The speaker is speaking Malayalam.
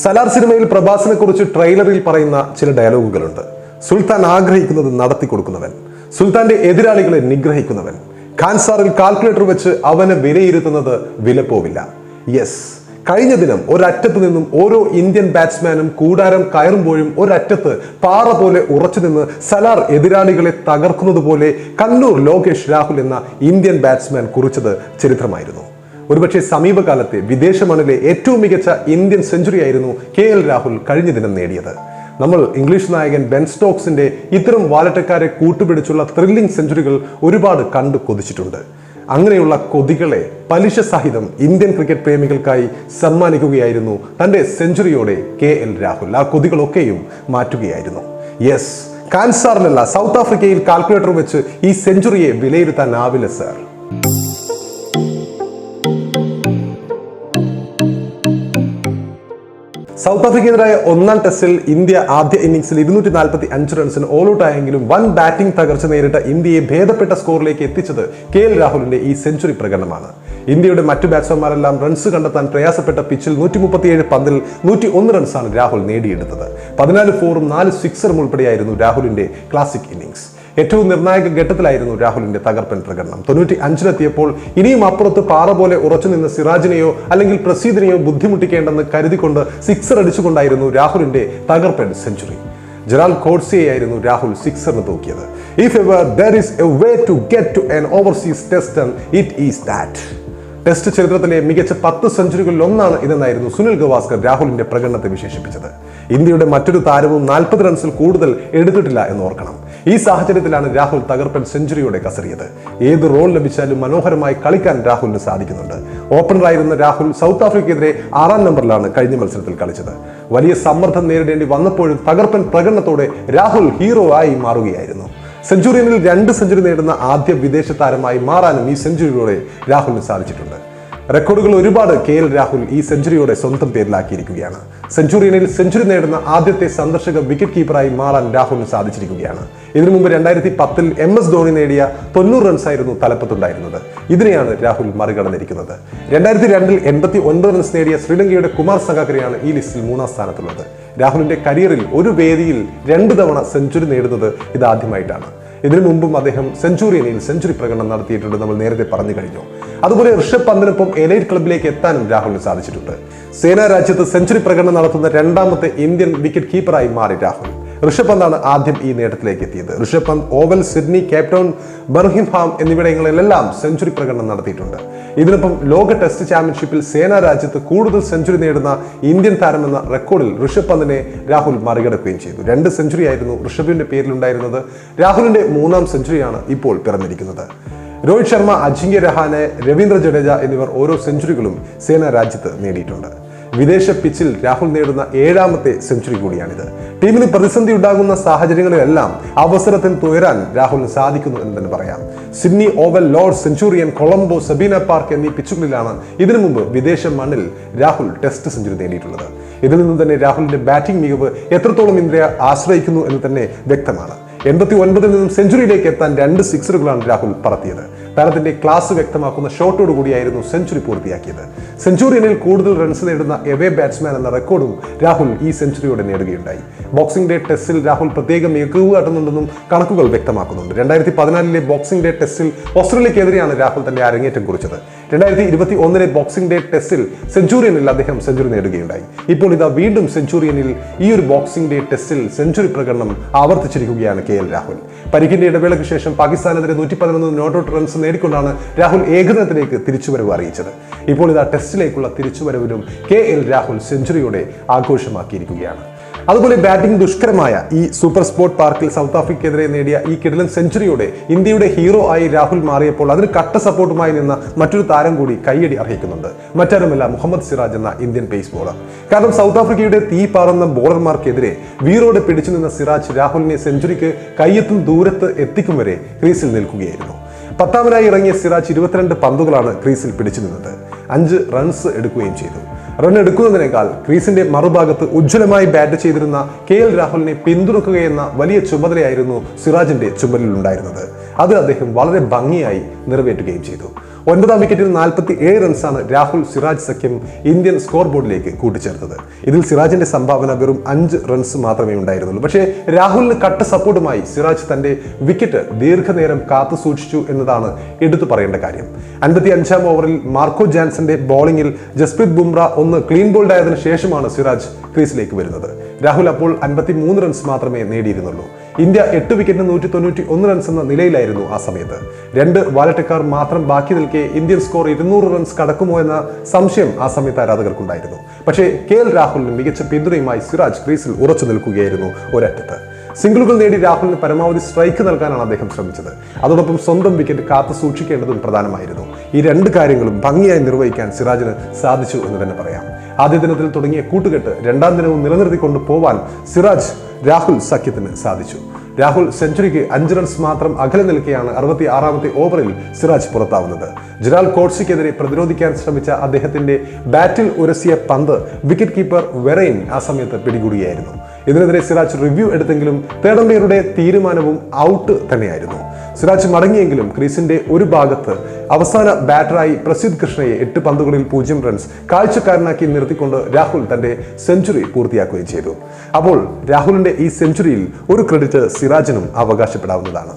സലാർ സിനിമയിൽ പ്രഭാസിനെ കുറിച്ച് ട്രെയിലറിൽ പറയുന്ന ചില ഡയലോഗുകളുണ്ട്. സുൽത്താൻ ആഗ്രഹിക്കുന്നത് നടത്തി കൊടുക്കുന്നവൻ സുൽത്താന്റെ എതിരാളികളെ നിഗ്രഹിക്കുന്നവൻ. ഖാൻ സാറിൽ കാൽക്കുലേറ്റർ വെച്ച് അവനെ വിലയിരുത്തുന്നത് വിലപ്പോവില്ല. യെസ് കഴിഞ്ഞ ദിനം ഒരറ്റത്ത് നിന്നും ഓരോ ഇന്ത്യൻ ബാറ്റ്സ്മാനും കൂടാരം കയറുമ്പോഴും ഒരറ്റത്ത് പാറ പോലെ ഉറച്ചു നിന്ന് സലാർ എതിരാളികളെ തകർക്കുന്നത് പോലെ കണ്ണൂർ ലോകേഷ് രാഹുൽ എന്ന ഇന്ത്യൻ ബാറ്റ്സ്മാൻ കുറിച്ചത് ചരിത്രമായിരുന്നു. ഒരുപക്ഷെ സമീപകാലത്തെ വിദേശ മണ്ണിലെ ഏറ്റവും മികച്ച ഇന്ത്യൻ സെഞ്ചുറി ആയിരുന്നു കെ എൽ രാഹുൽ കഴിഞ്ഞ ദിനം നേടിയത്. നമ്മൾ ഇംഗ്ലീഷ് നായകൻ ബെൻ സ്റ്റോക്സിന്റെ ഇത്തരം വാലറ്റക്കാരെ കൂട്ടുപിടിച്ചുള്ള ത്രില്ലിംഗ് സെഞ്ചുറികൾ ഒരുപാട് കണ്ടു കൊതിച്ചിട്ടുണ്ട്. അങ്ങനെയുള്ള കൊതികളെ പലിശ സഹിതം ഇന്ത്യൻ ക്രിക്കറ്റ് പ്രേമികൾക്കായി സമ്മാനിക്കുകയായിരുന്നു തന്റെ സെഞ്ചുറിയോടെ കെ എൽ രാഹുൽ. ആ കൊതികളൊക്കെയും മാറ്റുകയായിരുന്നു. യെസ് കാൻസാറിനല്ല സൗത്ത് ആഫ്രിക്കയിൽ കാൽക്കുലേറ്റർ വെച്ച് ഈ സെഞ്ചുറിയെ വിലയിരുത്താനാവില്ല സാർ. സൗത്ത് ആഫ്രിക്കയെതിരായ ഒന്നാം ടെസ്റ്റിൽ ഇന്ത്യ ആദ്യ ഇന്നിംഗ്സിൽ ഇരുന്നൂറ്റി നാൽപ്പത്തി അഞ്ച് റൺസിന് ഓൾ ഔട്ട് ആയെങ്കിലും വൻ ബാറ്റിംഗ് തകർച്ച നേരിട്ട ഇന്ത്യയെ ഭേദപ്പെട്ട സ്കോറിലേക്ക് എത്തിച്ചത് കെ എൽ രാഹുലിന്റെ ഈ സെഞ്ചുറി പ്രകടനമാണ്. ഇന്ത്യയുടെ മറ്റു ബാറ്റ്സ്മാൻമാരെല്ലാം റൺസ് കണ്ടെത്താൻ പ്രയാസപ്പെട്ട പിച്ചിൽ നൂറ്റി മുപ്പത്തിയേഴ് പന്തിൽ നൂറ്റി ഒന്ന് റൺസാണ് രാഹുൽ നേടിയെടുത്തത്. പതിനാല് ഫോറും നാല് സിക്സറും ഉൾപ്പെടെയായിരുന്നു രാഹുലിന്റെ ക്ലാസിക് ഇന്നിംഗ്സ്. ഏറ്റവും നിർണായക ഘട്ടത്തിലായിരുന്നു രാഹുലിന്റെ തകർപ്പൻ പ്രകടനം. തൊണ്ണൂറ്റി അഞ്ചിലെത്തിയപ്പോൾ ഇനിയും അപ്പുറത്ത് പാറ പോലെ ഉറച്ചു നിന്ന സിറാജിനെയോ അല്ലെങ്കിൽ പ്രസീദിനെയോ ബുദ്ധിമുട്ടിക്കേണ്ടെന്ന് കരുതിക്കൊണ്ട് സിക്സർ അടിച്ചുകൊണ്ടായിരുന്നു രാഹുലിന്റെ തകർപ്പൻ സെഞ്ചുറി. ജെറാൽ കോഡ്സിയായിരുന്നു രാഹുൽ സിക്സറിന് തൂക്കിയത്. If ever there is a way to get to an overseas test it is that test ചരിത്രത്തിലെ മികച്ച പത്ത് സെഞ്ചുറികളിൽ ഒന്നാണ് ഇതെന്നായിരുന്നു സുനിൽ ഗവാസ്കർ രാഹുലിന്റെ പ്രകടനത്തെ വിശേഷിപ്പിച്ചത്. ഇന്ത്യയുടെ മറ്റൊരു താരവും നാൽപ്പത് റൺസിൽ കൂടുതൽ എടുത്തിട്ടില്ല എന്ന് ഓർക്കണം. ഈ സാഹചര്യത്തിലാണ് രാഹുൽ തകർപ്പൻ സെഞ്ചുറിയോടെ കസറിയത്. ഏത് റോൾ ലഭിച്ചാലും മനോഹരമായി കളിക്കാൻ രാഹുലിന് സാധിക്കുന്നുണ്ട്. ഓപ്പണറായിരുന്ന രാഹുൽ സൗത്ത് ആഫ്രിക്കയ്ക്കെതിരെ ആറാം നമ്പറിലാണ് കഴിഞ്ഞ മത്സരത്തിൽ കളിച്ചത്. വലിയ സമ്മർദ്ദം നേരിടേണ്ടി വന്നപ്പോഴും തകർപ്പൻ പ്രകടനത്തോടെ രാഹുൽ ഹീറോ ആയി മാറുകയായിരുന്നു. സെഞ്ചുറിയനിൽ രണ്ട് സെഞ്ചുറി നേടുന്ന ആദ്യ വിദേശ താരമായി മാറാനും ഈ സെഞ്ചുറിയിലൂടെ രാഹുലിന് സാധിച്ചിട്ടുണ്ട്. റെക്കോർഡുകൾ ഒരുപാട് കെ എൽ രാഹുൽ ഈ സെഞ്ചുറിയോടെ സ്വന്തം പേരിലാക്കിയിരിക്കുകയാണ്. സെഞ്ചുറിയനിൽ സെഞ്ചുറി നേടുന്ന ആദ്യത്തെ സന്ദർശക വിക്കറ്റ് കീപ്പറായി മാറാൻ രാഹുലിന് സാധിച്ചിരിക്കുകയാണ്. ഇതിനു മുമ്പ് രണ്ടായിരത്തി പത്തിൽ എം എസ് ധോണി നേടിയ തൊണ്ണൂറ് റൺസായിരുന്നു തലപ്പത്തുണ്ടായിരുന്നത്. ഇതിനെയാണ് രാഹുൽ മറികടന്നിരിക്കുന്നത്. രണ്ടായിരത്തി രണ്ടിൽ എൺപത്തി ഒൻപത് റൺസ് നേടിയ ശ്രീലങ്കയുടെ കുമാർ സംഗാക്കരയാണ് ഈ ലിസ്റ്റിൽ മൂന്നാം സ്ഥാനത്തുള്ളത്. രാഹുലിന്റെ കരിയറിൽ ഒരു വേദിയിൽ രണ്ട് തവണ സെഞ്ചുറി നേടുന്നത് ഇതാദ്യമായിട്ടാണ് ഇതിനു മുമ്പും അദ്ദേഹം സെഞ്ചുറി സെഞ്ചുറിയനിൽ സെഞ്ചുറി പ്രകടനം നടത്തിയിട്ടുണ്ട് നമ്മൾ നേരത്തെ പറഞ്ഞു കഴിഞ്ഞു. അതുപോലെ ഋഷഭ് പന്തിനൊപ്പം എലൈറ്റ് ക്ലബിലേക്ക് എത്താനും രാഹുലിന് സാധിച്ചിട്ടുണ്ട്. സേനാ രാജ്യത്ത് സെഞ്ചുറി പ്രകടനം നടത്തുന്ന രണ്ടാമത്തെ ഇന്ത്യൻ വിക്കറ്റ് കീപ്പറായി മാറി രാഹുൽ. ഋഷഭ് പന്താണ് ആദ്യം ഈ നേട്ടത്തിലേക്ക് എത്തിയത്. Rishabh Pant Oval Sydney Cape Town Birmingham എന്നിവിടങ്ങളിലെല്ലാം century പ്രകടനം നടത്തിയിട്ടുണ്ട്. ഇതിനൊപ്പം ലോക ടെസ്റ്റ് ചാമ്പ്യൻഷിപ്പിൽ സേനാ രാജ്യത്ത് കൂടുതൽ സെഞ്ചുറി നേടുന്ന ഇന്ത്യൻ താരമെന്ന റെക്കോർഡിൽ ഋഷഭ് പന്തിനെ രാഹുൽ മറികടക്കുകയും ചെയ്തു. രണ്ട് സെഞ്ചുറി ആയിരുന്നു ഋഷഭിന്റെ പേരിലുണ്ടായിരുന്നത്. രാഹുലിന്റെ മൂന്നാം സെഞ്ചുറിയാണ് ഇപ്പോൾ പിറന്നിരിക്കുന്നത്. രോഹിത് ശർമ്മ അജിങ്ക്യ രഹാനെ രവീന്ദ്ര ജഡേജ എന്നിവർ ഓരോ സെഞ്ചുറികളും സേന രാജ്യത്ത് നേടിയിട്ടുണ്ട്. വിദേശ പിച്ചിൽ രാഹുൽ നേടുന്ന ഏഴാമത്തെ സെഞ്ചുറി കൂടിയാണിത്. ടീമിന് പ്രതിസന്ധി ഉണ്ടാകുന്ന സാഹചര്യങ്ങളിലെല്ലാം അവസരത്തിൽ തുയരാൻ രാഹുലിന് സാധിക്കുന്നു എന്ന് തന്നെ പറയാം. Sydney Oval Lord Centurion Colombo Sabina Park എന്നീ പിച്ചുകളിലാണ് ഇതിനു മുമ്പ് വിദേശ മണ്ണിൽ രാഹുൽ ടെസ്റ്റ് സെഞ്ചുറി നേടിയിട്ടുള്ളത്. ഇതിൽ നിന്ന് തന്നെ രാഹുലിന്റെ ബാറ്റിംഗ് മികവ് എത്രത്തോളം ഇന്ത്യ ആശ്രയിക്കുന്നു എന്ന് തന്നെ വ്യക്തമാണ്. എൺപത്തി ഒൻപതിൽ നിന്നും സെഞ്ചുറിയിലേക്ക് എത്താൻ രണ്ട് സിക്സറുകളാണ് രാഹുൽ പറത്തിയത്. താരത്തിന്റെ ക്ലാസ് വ്യക്തമാക്കുന്ന ഷോട്ടോട് കൂടിയായിരുന്നു സെഞ്ചുറി പൂർത്തിയാക്കിയത്. സെഞ്ചുറിയനിൽ കൂടുതൽ റൺസ് നേടുന്ന എവേ ബാറ്റ്സ്മാൻ എന്ന റെക്കോർഡും രാഹുൽ ഈ സെഞ്ചുറിയോടെ നേടുകയുണ്ടായി. ബോക്സിംഗ് ഡേ ടെസ്റ്റിൽ രാഹുൽ പ്രത്യേക മികവ് കാട്ടുന്നുണ്ടെന്നും കണക്കുകൾ വ്യക്തമാക്കുന്നുണ്ട്. രണ്ടായിരത്തി പതിനാലിലെ ബോക്സിംഗ് ഡേ ടെസ്റ്റിൽ ഓസ്ട്രേലിയക്കെതിരെയാണ് രാഹുൽ തന്റെ അരങ്ങേറ്റം കുറിച്ചത്. രണ്ടായിരത്തി ഇരുപത്തി ഒന്നിലെ ബോക്സിംഗ് ഡേ ടെസ്റ്റിൽ സെഞ്ചുറിയനിൽ അദ്ദേഹം സെഞ്ചുറി നേടുകയുണ്ടായി. ഇപ്പോൾ ഇതാ വീണ്ടും സെഞ്ചുറിയനിൽ ഈ ഒരു ബോക്സിംഗ് ഡേ ടെസ്റ്റിൽ സെഞ്ചുറി പ്രകടനം ആവർത്തിച്ചിരിക്കുകയാണ് കെ എൽ രാഹുൽ. പരിക്കിന്റെ ഇടവേളയ്ക്ക് ശേഷം പാകിസ്ഥാനെതിരെ നൂറ്റി പതിനൊന്ന് നോട്ട് ഔട്ട് റൺസ് നേടിക്കൊണ്ടാണ് രാഹുൽ ഏകദിനത്തിലേക്ക് തിരിച്ചുവരവ് അറിയിച്ചത്. ഇപ്പോൾ ഇതാ ടെസ്റ്റിലേക്കുള്ള തിരിച്ചുവരവിലും കെ എൽ രാഹുൽ സെഞ്ചുറിയോടെ ആഘോഷമാക്കിയിരിക്കുകയാണ്. അതുപോലെ ബാറ്റിംഗ് ദുഷ്കരമായ ഈ സൂപ്പർ സ്പോർട്ട് പാർക്കിൽ സൗത്ത് ആഫ്രിക്കയ്ക്കെതിരെ നേടിയ ഈ കിടലൻ സെഞ്ചുറിയോടെ ഇന്ത്യയുടെ ഹീറോ ആയി രാഹുൽ മാറിയപ്പോൾ അതിന് കട്ട സപ്പോർട്ടുമായി നിന്ന മറ്റൊരു താരം കൂടി കൈയടി അർഹിക്കുന്നുണ്ട്. മറ്റാരുമല്ല മുഹമ്മദ് സിറാജ് എന്ന ഇന്ത്യൻ പേസ് ബോളർ കാരണം സൗത്ത് ആഫ്രിക്കയുടെ തീ പാറുന്ന ബോളർമാർക്കെതിരെ വീറോടെ പിടിച്ചു നിന്ന സിറാജ് രാഹുലിനെ സെഞ്ചുറിക്ക് കയ്യെത്തും ദൂരത്ത് എത്തിക്കും വരെ ക്രീസിൽ നിൽക്കുകയായിരുന്നു. പത്താമനായി ഇറങ്ങിയ സിറാജ് ഇരുപത്തിരണ്ട് പന്തുകളാണ് ക്രീസിൽ പിടിച്ചു നിന്നത്. അഞ്ച് റൺസ് എടുക്കുകയും ചെയ്തു. റൺ എടുക്കുന്നതിനേക്കാൾ ക്രീസിന്റെ മറുഭാഗത്ത് ഉജ്ജ്വലമായി ബാറ്റ് ചെയ്തിരുന്ന കെ എൽ രാഹുലിനെ പിന്തുണക്കുകയെന്ന വലിയ ചുമതലയായിരുന്നു സിറാജിന്റെ ചുമലിലുണ്ടായിരുന്നത് അത് അദ്ദേഹം വളരെ ഭംഗിയായി നിറവേറ്റുകയും ചെയ്തു. ഒൻപതാം വിക്കറ്റിൽ നാൽപ്പത്തി ഏഴ് റൺസാണ് രാഹുൽ സിറാജ് സഖ്യം ഇന്ത്യൻ സ്കോർ ബോർഡിലേക്ക് കൂട്ടിച്ചേർത്തത്. ഇതിൽ സിറാജിന്റെ സംഭാവന വെറും അഞ്ച് റൺസ് മാത്രമേ ഉണ്ടായിരുന്നുള്ളൂ. പക്ഷേ രാഹുലിന് കട്ട സപ്പോർട്ടുമായി സിറാജ് തന്റെ വിക്കറ്റ് ദീർഘനേരം കാത്തു സൂക്ഷിച്ചു എന്നതാണ് എടുത്തു പറയേണ്ട കാര്യം. അൻപത്തി അഞ്ചാം ഓവറിൽ മാർക്കോ ജാൻസന്റെ ബോളിംഗിൽ ജസ്പ്രീത് ബുംറ ഒന്ന് ക്ലീൻ ബോൾഡ് ആയതിനു ശേഷമാണ് സിറാജ് ക്രീസിലേക്ക് വരുന്നത്. രാഹുൽ അപ്പോൾ അൻപത്തി മൂന്ന് റൺസ് മാത്രമേ നേടിയിരുന്നുള്ളൂ. ഇന്ത്യ എട്ട് വിക്കറ്റിന് നൂറ്റി തൊണ്ണൂറ്റി ഒന്ന് റൺസ് എന്ന നിലയിലായിരുന്നു ആ സമയത്ത്. രണ്ട് വാലറ്റക്കാർ മാത്രം ബാക്കി നിൽക്കെ ഇന്ത്യൻ സ്കോർ ഇരുന്നൂറ് റൺസ് കടക്കുമോ എന്ന സംശയം ആ സമയത്ത് ആരാധകർക്കുണ്ടായിരുന്നു. പക്ഷേ കെ എൽ രാഹുലിന് മികച്ച പിന്തുണയുമായി സിറാജ് ക്രീസിൽ ഉറച്ചു നിൽക്കുകയായിരുന്നു ഒരറ്റത്ത്. സിംഗിളുകൾ നേടി രാഹുലിന് പരമാവധി സ്ട്രൈക്ക് നൽകാനാണ് അദ്ദേഹം ശ്രമിച്ചത്. അതോടൊപ്പം സ്വന്തം വിക്കറ്റ് കാത്തു സൂക്ഷിക്കേണ്ടതും പ്രധാനമായിരുന്നു. ഈ രണ്ട് കാര്യങ്ങളും ഭംഗിയായി നിർവഹിക്കാൻ സിറാജിന് സാധിച്ചു എന്ന് തന്നെ പറയാം. ആദ്യ ദിനത്തിൽ തുടങ്ങിയ കൂട്ടുകെട്ട് രണ്ടാം ദിനവും നിലനിർത്തിക്കൊണ്ട് പോവാൻ സിറാജ് രാഹുൽ സഖ്യത്തിന് സാധിച്ചു. രാഹുൽ സെഞ്ചുറിക്ക് അഞ്ച് റൺസ് മാത്രം അകലെ നിൽക്കെയാണ് അറുപത്തി ആറാമത്തെ ഓവറിൽ സിറാജ് പുറത്താവുന്നത്. ജെറാൽ കോട്സിക്കെതിരെ പ്രതിരോധിക്കാൻ ശ്രമിച്ച അദ്ദേഹത്തിന്റെ ബാറ്റിൽ ഉരസിയ പന്ത് വിക്കറ്റ് കീപ്പർ വെറൈൻ ആ സമയത്ത് പിടികൂടുകയായിരുന്നു. ഇതിനെതിരെ സിറാജ് റിവ്യൂ എടുത്തെങ്കിലും തേടമ്പയറുടെ തീരുമാനവും ഔട്ട് തന്നെയായിരുന്നു. സിറാജ് മടങ്ങിയെങ്കിലും ക്രീസിന്റെ ഒരു ഭാഗത്ത് അവസാന ബാറ്ററായി പ്രസിദ്ധ് കൃഷ്ണയെ എട്ട് പന്തുകളിൽ പൂജ്യം റൺസ് കാഴ്ചക്കാരനാക്കി നിർത്തിക്കൊണ്ട് രാഹുൽ തന്റെ സെഞ്ചുറി പൂർത്തിയാക്കുകയും ചെയ്തു. അപ്പോൾ രാഹുലിന്റെ ഈ സെഞ്ചുറിയിൽ ഒരു ക്രെഡിറ്റ് സിറാജിനും അവകാശപ്പെടാവുന്നതാണ്.